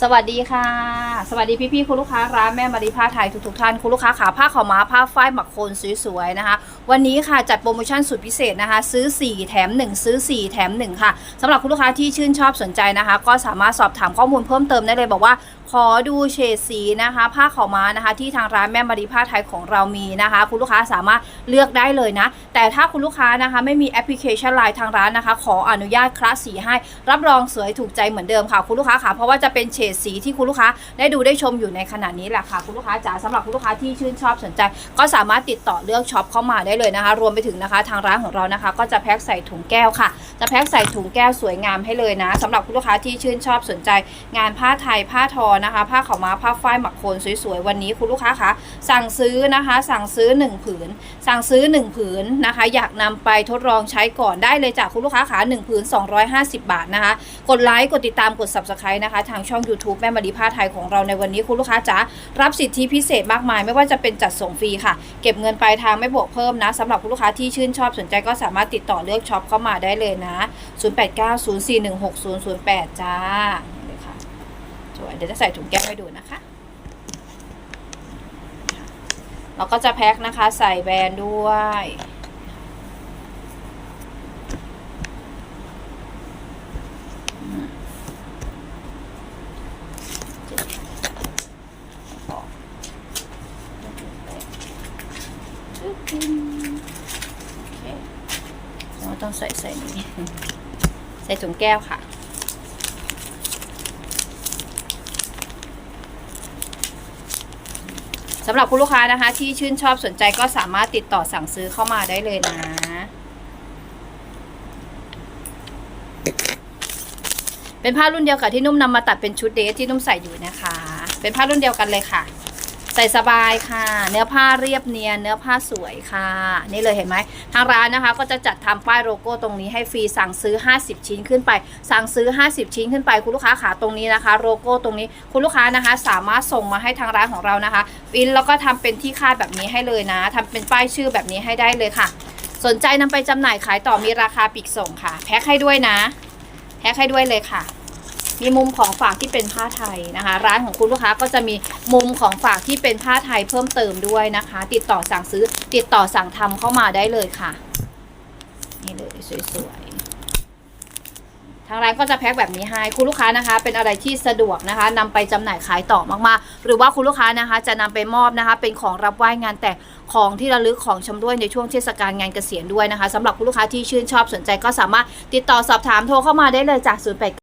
สวัสดีค่ะ สวัสดีพี่ๆคุณลูกค้าร้านแม่มารีผ้าไทยทุกๆท่านคุณลูกค้าขาผ้าขาวม้าผ้าฝ้ายหมักโคนสวยๆนะคะ วันนี้ค่ะจัดโปรโมชั่นสุดพิเศษนะคะ ซื้อ 4 แถม 1 ซื้อ 4 แถม 1 ค่ะสำหรับคุณลูกค้าที่ชื่นชอบสนใจนะคะ ก็สามารถสอบถามข้อมูลเพิ่มเติมได้เลยบอกว่าขอดูเฉดสีนะคะ ผ้าขาวม้านะคะ ที่ทางร้านแม่มารีผ้าไทยของเรามีนะคะ คุณลูกค้าสามารถเลือกได้เลยนะ แต่ถ้าคุณลูกค้านะคะไม่มีแอปพลิเคชันไลน์ทางร้านนะคะ ขออนุญาตคลาสสีให้รับรองสวยถูกใจเหมือนเดิมค่ะ คุณลูกค้าค่ะเพราะว่าจะเป็นเฉดสีที่คุณลูกค้าได้ดูได้ชมอยู่ในขณะนี้แหละค่ะคุณลูกค้าจ๋าสำหรับคุณลูกค้าที่ชื่นชอบสนใจ ก็สามารถติดต่อเลือกช็อปเข้ามาได้เลยนะคะ รวมไปถึงนะคะ ทางร้านของเรานะคะ ก็จะแพ็คใส่ถุงแก้วค่ะ จะแพ็คใส่ถุงแก้วสวยงามให้เลยนะสำหรับคุณลูกค้าที่ชื่นชอบสนใจ งานผ้าไทยผ้าทอนะคะ ผ้าขาวม้าผ้าฝ้ายหมักโคนสวยๆวันนี้คุณลูกค้าคะสั่งซื้อนะคะ สั่งซื้อ 1 ผืน สั่งซื้อ 1 ผืนนะคะ อยากนำไปทดลองใช้ก่อนได้เลยจากคุณลูกค้าขา1ผืน250 บาทนะคะ กดไลค์กดติดตามกด subscribe นะคะ ทางช่อง YouTube แม่มารีผ้าไทยของเราในวันนี้คุณลูกค้าจ๋ารับสิทธิพิเศษมากมาย ไม่ว่าจะเป็นจัดส่งฟรีค่ะ เก็บเงินปลายทางไม่บวกเพิ่มนะสำหรับคุณลูกค้าที่ชื่นชอบสนใจก็สามารถติดต่อเลือกช็อปเข้ามาได้เลยนะ 0890416008 จ้านี่เลยค่ะสวยเดี๋ยวจะใส่ถุงแก้วให้ดูนะคะเราก็จะแพ็คนะคะ ใส่แบรนด์ด้วย โอ เคเราต้องใส่ใส่นี้ใส่ถุงแก้วค่ะ สำหรับคุณลูกค้านะคะ ที่ชื่นชอบสนใจก็สามารถติดต่อสั่งซื้อเข้ามาได้เลยนะเป็นผ้ารุ่นเดียวกับที่นุ่มนำมาตัดเป็นชุดเดทที่นุ่มใส่อยู่นะคะ เป็นผ้ารุ่นเดียวกันเลยค่ะ ใส่สบายค่ะ เนื้อผ้าเรียบเนียน เนื้อผ้าสวยค่ะ นี่เลยเห็นไหม ทางร้านนะคะ ก็จะจัดทำป้ายโลโก้ตรงนี้ให้ฟรีสั่งซื้อ 50 ชิ้นขึ้นไป สั่งซื้อ 50 ชิ้นขึ้นไป คุณลูกค้าขาตรงนี้นะคะ โลโก้ตรงนี้ คุณลูกค้านะคะ สามารถส่งมาให้ทางร้านของเรานะคะปริ้นแล้วก็ทำเป็นที่คาดแบบนี้ให้เลยนะทำเป็นป้ายชื่อแบบนี้ให้ได้เลยค่ะ สนใจนำไปจำหน่ายขายต่อมีราคาปลีกส่งค่ะ แพ็คให้ด้วยนะ แพ็คให้ด้วยเลยค่ะ มีมุมของฝากที่เป็นผ้าไทยนะคะ ร้านของคุณลูกค้าก็จะมีมุมของฝากที่เป็นผ้าไทยเพิ่มเติมด้วยนะคะ ติดต่อสั่งซื้อติดต่อสั่งทำเข้ามาได้เลยค่ะ นี่เลยสวยๆทางร้านก็จะแพ็คแบบนี้ให้คุณลูกค้านะคะ เป็นอะไรที่สะดวกนะคะนำไปจำหน่ายขายต่อมากๆ หรือว่าคุณลูกค้านะคะ จะนำไปมอบนะคะ เป็นของรับไหว้งานแต่งของที่ระลึกของชำร่วยในช่วงเทศกาลงานเกษียณด้วยนะคะสำหรับคุณลูกค้าที่ชื่นชอบสนใจก็สามารถติดต่อสอบถามโทรเข้ามาได้เลยจาก0 8